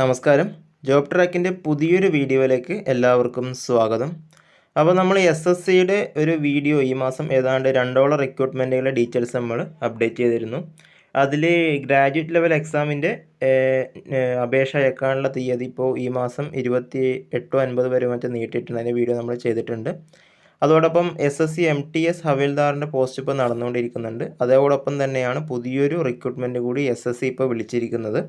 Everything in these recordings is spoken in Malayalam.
നമസ്കാരം. ജോബ് ട്രാക്കിന്റെ പുതിയൊരു വീഡിയോയിലേക്ക് എല്ലാവർക്കും സ്വാഗതം. അപ്പോൾ നമ്മൾ എസ് എസ് സിയുടെ ഒരു വീഡിയോ ഈ മാസം ഏതാണ്ട് രണ്ടോളം റിക്രൂട്ട്മെന്റുകളുടെ ഡീറ്റെയിൽസ് നമ്മൾ അപ്ഡേറ്റ് ചെയ്തിരുന്നു. അതിൽ ഗ്രാജുവേറ്റ് ലെവൽ എക്സാമിന്റെ അപേക്ഷ അയക്കാനുള്ള തീയതി ഇപ്പോൾ ഈ മാസം ഇരുപത്തി എട്ടോ അൻപത് വരെ മറ്റും നീട്ടിയിട്ടുണ്ട്. അതിന്റെ വീഡിയോ നമ്മൾ ചെയ്തിട്ടുണ്ട്. അതോടൊപ്പം S S C M T S ഹവേൽദാറിന്റെ post ഇപ്പോൾ നടന്നുകൊണ്ടിരിക്കുന്നുണ്ട്. അതോടൊപ്പം തന്നെയാണ് പുതിയൊരു റിക്രൂട്ട്മെന്റ് കൂടി എസ് എസ് സി ഇപ്പോൾ വിളിച്ചിരിക്കുന്നത്.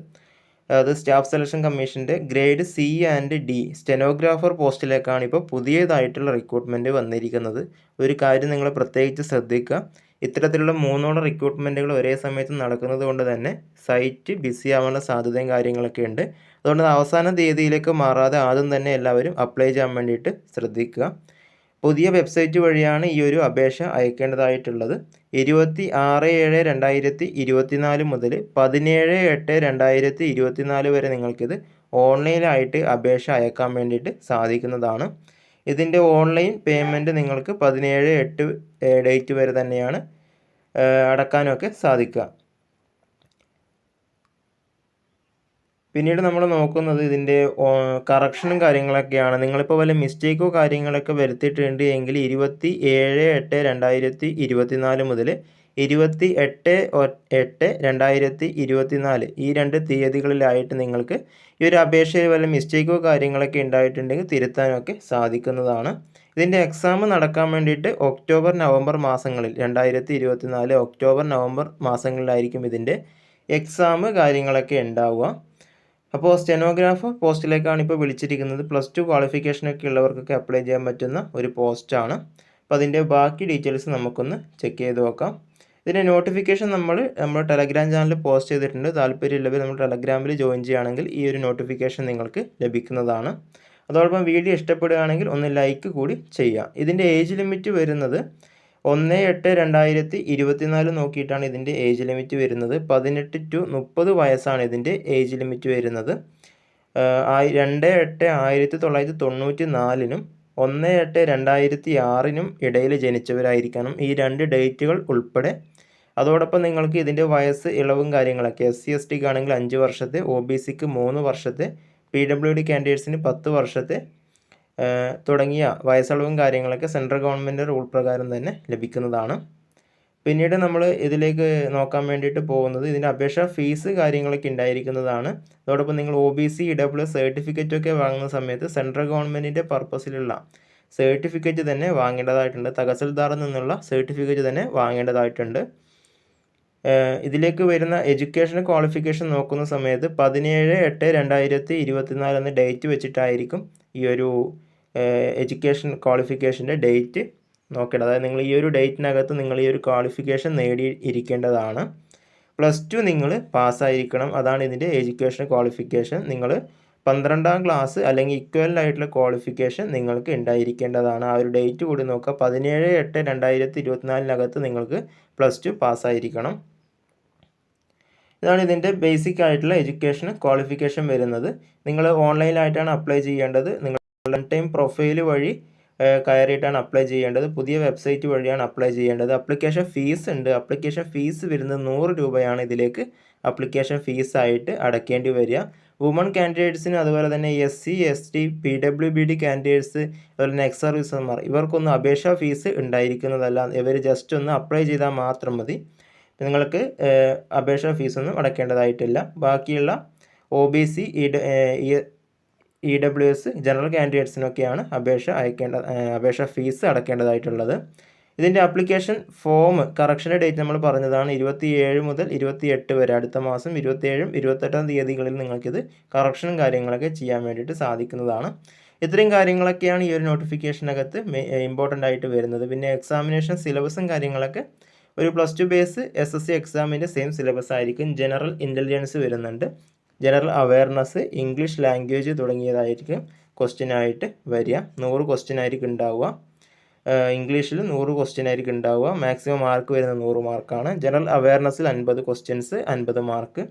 അത് സ്റ്റാഫ് സെലക്ഷൻ കമ്മീഷന്റെ grade C and D stenographer പോസ്റ്റിലേക്കാണ് ഇപ്പോൾ പുതിയതായിട്ടുള്ള റിക്രൂട്ട്മെന്റ് വന്നിരിക്കുന്നത്. ഒരു കാര്യം നിങ്ങൾ പ്രത്യേകിച്ച് ശ്രദ്ധിക്കുക. ഇത്തരത്തിലുള്ള മൂന്നോളം റിക്രൂട്ട്മെന്റുകൾ ഒരേ സമയത്ത് നടക്കുന്നത് കൊണ്ട് തന്നെ സൈറ്റ് ബിസി ആവാനുള്ള സാധ്യതയും കാര്യങ്ങളൊക്കെ ഉണ്ട്. അതുകൊണ്ട് അവസാന തീയതിയിലേക്ക് മാറാതെ ആദ്യം തന്നെ എല്ലാവരും അപ്ലൈ ചെയ്യാൻ വേണ്ടിയിട്ട് ശ്രദ്ധിക്കുക. പുതിയ വെബ്സൈറ്റ് വഴിയാണ് ഈ ഒരു അപേക്ഷ അയക്കേണ്ടതായിട്ടുള്ളത്. ഇരുപത്തി ആറ് ഏഴ് രണ്ടായിരത്തി ഇരുപത്തിനാല് മുതൽ പതിനേഴ് എട്ട് രണ്ടായിരത്തി ഇരുപത്തിനാല് വരെ നിങ്ങൾക്കിത് ഓൺലൈനായിട്ട് അപേക്ഷ അയക്കാൻ വേണ്ടിയിട്ട് സാധിക്കുന്നതാണ്. ഇതിന്റെ ഓൺലൈൻ പേയ്മെന്റ് നിങ്ങൾക്ക് പതിനേഴ് എട്ട് ഡേറ്റ് വരെ തന്നെയാണ് അടക്കാനൊക്കെ സാധിക്കുക. പിന്നീട് നമ്മൾ നോക്കുന്നത് ഇതിന്റെ കറക്ഷനും കാര്യങ്ങളൊക്കെയാണ്. നിങ്ങളിപ്പോൾ വല്ല മിസ്റ്റേക്കോ കാര്യങ്ങളൊക്കെ വരുത്തിയിട്ടുണ്ട് എങ്കിൽ ഇരുപത്തി ഏഴ് എട്ട് രണ്ടായിരത്തി ഇരുപത്തി നാല് മുതൽ ഇരുപത്തി എട്ട് എട്ട് രണ്ടായിരത്തി ഇരുപത്തിനാല് ഈ രണ്ട് തീയതികളിലായിട്ട് നിങ്ങൾക്ക് ഈ ഒരു അപേക്ഷയിൽ വല്ല മിസ്റ്റേക്കോ കാര്യങ്ങളൊക്കെ ഉണ്ടായിട്ടുണ്ടെങ്കിൽ തിരുത്താനൊക്കെ സാധിക്കുന്നതാണ്. ഇതിന്റെ എക്സാം നടക്കാൻ വേണ്ടിയിട്ട് ഒക്ടോബർ നവംബർ മാസങ്ങളിൽ രണ്ടായിരത്തി ഇരുപത്തിനാല് ഒക്ടോബർ നവംബർ മാസങ്ങളിലായിരിക്കും ഇതിന്റെ എക്സാം കാര്യങ്ങളൊക്കെ ഉണ്ടാവുക. അപ്പോൾ സ്റ്റെനോഗ്രാഫർ പോസ്റ്റിലേക്കാണ് ഇപ്പോൾ വിളിച്ചിരിക്കുന്നത്. പ്ലസ് ടു ക്വാളിഫിക്കേഷനൊക്കെ ഉള്ളവർക്കൊക്കെ അപ്ലൈ ചെയ്യാൻ പറ്റുന്ന ഒരു പോസ്റ്റാണ് അപ്പോൾ അതിന്റെ ബാക്കി ഡീറ്റെയിൽസ് നമുക്കൊന്ന് ചെക്ക് ചെയ്ത് നോക്കാം. ഇതിന്റെ നോട്ടിഫിക്കേഷൻ നമ്മൾ നമ്മുടെ ടെലഗ്രാം ചാനലിൽ പോസ്റ്റ് ചെയ്തിട്ടുണ്ട്. താല്പര്യമുള്ളവർ നമ്മൾ ടെലഗ്രാമിൽ ജോയിൻ ചെയ്യുകയാണെങ്കിൽ ഈ ഒരു നോട്ടിഫിക്കേഷൻ നിങ്ങൾക്ക് ലഭിക്കുന്നതാണ്. അതോടൊപ്പം വീഡിയോ ഇഷ്ടപ്പെടുകയാണെങ്കിൽ ഒന്ന് ലൈക്ക് കൂടി ചെയ്യുക. ഇതിന്റെ ഏജ് ലിമിറ്റ് വരുന്നത് ഒന്ന് എട്ട് രണ്ടായിരത്തി ഇരുപത്തിനാല് നോക്കിയിട്ടാണ് ഇതിന്റെ ഏജ് ലിമിറ്റ് വരുന്നത്. പതിനെട്ട് ടു മുപ്പത് വയസ്സാണ് ഇതിന്റെ ഏജ് ലിമിറ്റ് വരുന്നത്. രണ്ട് എട്ട് ആയിരത്തി തൊള്ളായിരത്തി തൊണ്ണൂറ്റി നാലിനും ഒന്ന് എട്ട് രണ്ടായിരത്തി ആറിനും ഇടയിൽ ജനിച്ചവരായിരിക്കണം ഈ രണ്ട് ഡേറ്റുകൾ ഉൾപ്പെടെ. അതോടൊപ്പം നിങ്ങൾക്ക് ഇതിന്റെ വയസ്സ് ഇളവും കാര്യങ്ങളൊക്കെ എസ് സി എസ് ടിക്ക് ആണെങ്കിൽ അഞ്ച് വർഷത്തെ ഒ ബി സിക്ക് മൂന്ന് വർഷത്തെ പി ഡബ്ല്യു ഡി കാൻഡിഡേറ്റ്സിന് പത്ത് വർഷത്തെ തുടങ്ങിയ വയസ്സളവും കാര്യങ്ങളൊക്കെ സെൻട്രൽ ഗവൺമെന്റ് റൂൾ പ്രകാരം തന്നെ ലഭിക്കുന്നതാണ്. പിന്നീട് നമ്മൾ ഇതിലേക്ക് നോക്കാൻ വേണ്ടിയിട്ട് പോകുന്നത് ഇതിന്റെ അപേക്ഷ ഫീസ് കാര്യങ്ങളൊക്കെ ഉണ്ടായിരിക്കുന്നതാണ്. അതോടൊപ്പം നിങ്ങൾ O B C W certificate ഒക്കെ വാങ്ങുന്ന സമയത്ത് സെൻട്രൽ ഗവൺമെന്റിന്റെ പർപ്പസിലുള്ള സർട്ടിഫിക്കറ്റ് തന്നെ വാങ്ങേണ്ടതായിട്ടുണ്ട്. തഹസിൽദാറിൽ നിന്നുള്ള സർട്ടിഫിക്കറ്റ് തന്നെ വാങ്ങേണ്ടതായിട്ടുണ്ട്. ഇതിലേക്ക് വരുന്ന എഡ്യൂക്കേഷൻ ക്വാളിഫിക്കേഷൻ നോക്കുന്ന സമയത്ത് പതിനേഴ് എട്ട് രണ്ടായിരത്തി ഇരുപത്തിനാല് എന്ന ഡേറ്റ് വെച്ചിട്ടായിരിക്കും ഈ ഒരു എഡ്യൂക്കേഷൻ ക്വാളിഫിക്കേഷന്റെ ഡേറ്റ് നോക്കേണ്ടത് അതായത് നിങ്ങൾ ഈ ഒരു ഡേറ്റിനകത്ത് നിങ്ങൾ ഈ ഒരു ക്വാളിഫിക്കേഷൻ നേടി ഇരിക്കേണ്ടതാണ്. പ്ലസ് ടു നിങ്ങൾ പാസ്സായിരിക്കണം അതാണ് ഇതിന്റെ എഡ്യൂക്കേഷൻ ക്വാളിഫിക്കേഷൻ നിങ്ങൾ പന്ത്രണ്ടാം ക്ലാസ് അല്ലെങ്കിൽ ഇക്വലന്റ് ആയിട്ടുള്ള ക്വാളിഫിക്കേഷൻ നിങ്ങൾക്ക് ഉണ്ടായിരിക്കേണ്ടതാണ്. ആ ഒരു ഡേറ്റ് കൂടി നോക്കുക. പതിനേഴ് എട്ട് രണ്ടായിരത്തി ഇരുപത്തിനാലിനകത്ത് നിങ്ങൾക്ക് പ്ലസ് ടു പാസ്സായിരിക്കണം ഇതാണ് ഇതിന്റെ ബേസിക് ആയിട്ടുള്ള എഡ്യൂക്കേഷൻ ക്വാളിഫിക്കേഷൻ വരുന്നത്. നിങ്ങൾ ഓൺലൈനായിട്ടാണ് അപ്ലൈ ചെയ്യേണ്ടത്. നിങ്ങൾ വൺ ടൈം പ്രൊഫൈൽ വഴി കയറിയിട്ടാണ് അപ്ലൈ ചെയ്യേണ്ടത്. പുതിയ വെബ്സൈറ്റ് വഴിയാണ് അപ്ലൈ ചെയ്യേണ്ടത്. അപ്ലിക്കേഷൻ ഫീസ് ഉണ്ട്. അപ്ലിക്കേഷൻ ഫീസ് വരുന്നത് നൂറ് രൂപയാണ് ഇതിലേക്ക് അപ്ലിക്കേഷൻ ഫീസായിട്ട് അടയ്ക്കേണ്ടി വരിക. വുമൺ കാൻഡിഡേറ്റ്സിന് അതുപോലെ തന്നെ S C S T P W B D candidates അതുപോലെ തന്നെ എക്സ് സർവീസർമാർ ഇവർക്കൊന്നും അപേക്ഷാ ഫീസ് ഉണ്ടായിരിക്കുന്നതല്ല. ഇവർ ജസ്റ്റ് ഒന്ന് അപ്ലൈ ചെയ്താൽ മാത്രം മതി. നിങ്ങൾക്ക് അപേക്ഷാ ഫീസൊന്നും അടയ്ക്കേണ്ടതായിട്ടില്ല. ബാക്കിയുള്ള O B C E W S general കാൻഡിഡേറ്റ്സിനൊക്കെയാണ് അപേക്ഷ അയക്കേണ്ട അപേക്ഷ ഫീസ് അടക്കേണ്ടതായിട്ടുള്ളത്. ഇതിന്റെ അപ്ലിക്കേഷൻ ഫോം കറക്ഷന്റെ ഡേറ്റ് നമ്മൾ പറഞ്ഞതാണ് ഇരുപത്തിയേഴ് മുതൽ ഇരുപത്തിയെട്ട് വരെ. അടുത്ത മാസം ഇരുപത്തിയേഴും ഇരുപത്തെട്ടാം തീയതികളിൽ നിങ്ങൾക്കിത് കറക്ഷനും കാര്യങ്ങളൊക്കെ ചെയ്യാൻ വേണ്ടിയിട്ട് സാധിക്കുന്നതാണ്. ഇത്രയും കാര്യങ്ങളൊക്കെയാണ് ഈ ഒരു നോട്ടിഫിക്കേഷനകത്ത് ഇമ്പോർട്ടന്റ് ആയിട്ട് വരുന്നത്. പിന്നെ എക്സാമിനേഷൻ സിലബസും കാര്യങ്ങളൊക്കെ ഒരു plus two base S S C എക്സാമിന്റെ സെയിം സിലബസ് ആയിരിക്കും. ജനറൽ ഇന്റലിജൻസ് വരുന്നുണ്ട്. ജനറൽ അവയർനെസ് ഇംഗ്ലീഷ് ലാംഗ്വേജ് തുടങ്ങിയതായിരിക്കും ക്വസ്റ്റ്യനായിട്ട് വരിക. നൂറ് ക്വസ്റ്റ്യൻ ആയിരിക്കും ഉണ്ടാവുക. ഇംഗ്ലീഷിൽ നൂറ് ക്വസ്റ്റ്യൻ ആയിരിക്കും ഉണ്ടാവുക. മാക്സിമം മാർക്ക് വരുന്ന നൂറ് മാർക്കാണ് ജനറൽ അവയർനെസ്സിൽ അൻപത് ക്വസ്റ്റ്യൻസ് അൻപത് മാർക്ക്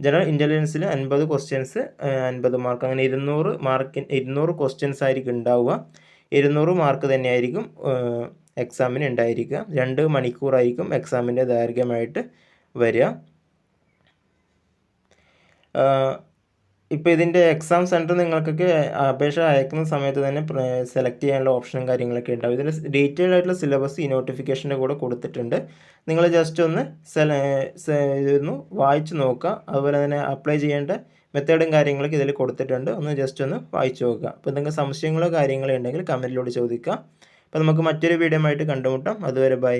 ജനറൽ ഇന്റലിജൻസിൽ അൻപത് ക്വസ്റ്റ്യൻസ് അൻപത് മാർക്ക് അങ്ങനെ ഇരുന്നൂറ് മാർക്ക് ഇരുന്നൂറ് ക്വസ്റ്റ്യൻസ് ആയിരിക്കും ഉണ്ടാവുക. ഇരുന്നൂറ് മാർക്ക് തന്നെയായിരിക്കും എക്സാമിന് ഉണ്ടായിരിക്കുക. രണ്ട് മണിക്കൂറായിരിക്കും എക്സാമിന്റെ ദൈർഘ്യമായിട്ട് വരിക. ഇപ്പോൾ ഇതിന്റെ എക്സാം സെന്റർ നിങ്ങൾക്കൊക്കെ അപേക്ഷ അയക്കുന്ന സമയത്ത് തന്നെ സെലക്ട് ചെയ്യാനുള്ള ഓപ്ഷനും കാര്യങ്ങളൊക്കെ ഉണ്ടാവും. ഇതിന്റെ ഡീറ്റെയിൽഡ് ആയിട്ടുള്ള സിലബസ് ഈ നോട്ടിഫിക്കേഷന്റെ കൂടെ കൊടുത്തിട്ടുണ്ട്. നിങ്ങൾ ജസ്റ്റ് ഒന്ന് ഇതൊന്ന് വായിച്ച് നോക്കുക. അതുപോലെ തന്നെ അപ്ലൈ ചെയ്യേണ്ട മെത്തേഡും കാര്യങ്ങളൊക്കെ ഇതിൽ കൊടുത്തിട്ടുണ്ട്. ഒന്ന് ജസ്റ്റ് ഒന്ന് വായിച്ച് നോക്കുക. അപ്പോൾ നിങ്ങൾക്ക് സംശയങ്ങളോ കാര്യങ്ങളോ ഉണ്ടെങ്കിൽ കമന്റിലൂടെ ചോദിക്കുക. അപ്പോൾ നമുക്ക് മറ്റൊരു വീഡിയോ ആയിട്ട് കണ്ടുമുട്ടാം. അതുവരെ ബൈ